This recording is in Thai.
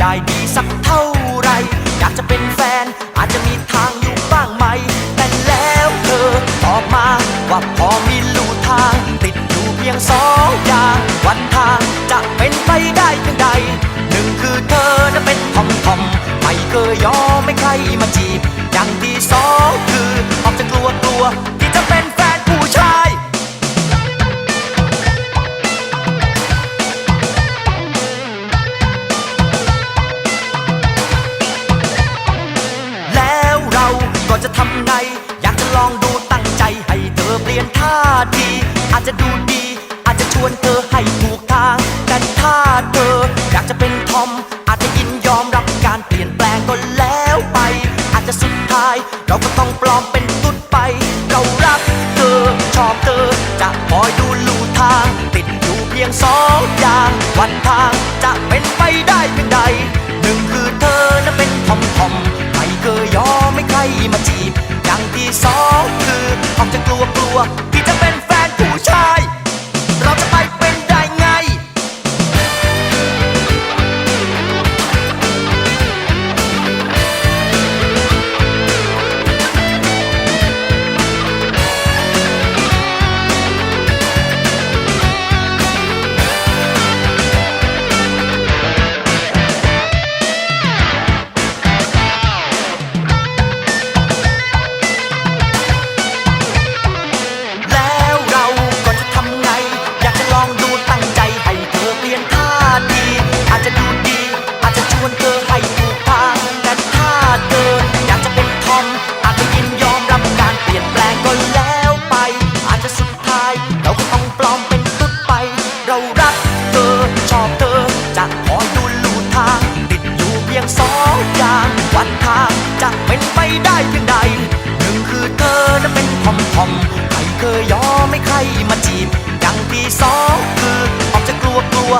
ได้ดีสักเท่าไร อยากจะเป็นแฟนอาจจะมีทางอยู่บ้างไหม แต่แล้วเธอตอบมาว่าพอมีลู่ทาง ติดอยู่เพียงสองอย่างวันทางจะเป็นไปได้เพียงใด หนึ่งคือเธอจะเป็นทอมทอมไม่เคยยอมไม่ใครมาจีบอย่างที่าทีอาจจะดูดี อาจจะชวนเธอให้ถูกทาง แต่ถ้าเธออยากจะเป็นทอม อาจจะยินยอมรับการเปลี่ยนแปลงก็แล้วไป อาจจะสุดท้ายเราก็ต้องปลอมเป็นตุ๊ดไป เรารักเธอ ชอบเธอ จะคอยดูลู่ทาง ติดอยู่เพียงสองอย่างวันทางจะเป็นไปได้เพียงใดหนึ่งคือเธอนั้นเป็นทอมทอมไม่เคยยอมไม่ใครมาจีบอย่างที่สองคือออกจะกลัวกลัว ได้เพียงใดหนึ่งคือเธอนั้นเป็นทอมทอมใครเคยยอมไม่ใครมาจีบ อย่างที่สองคือออกจะกลัวกลัว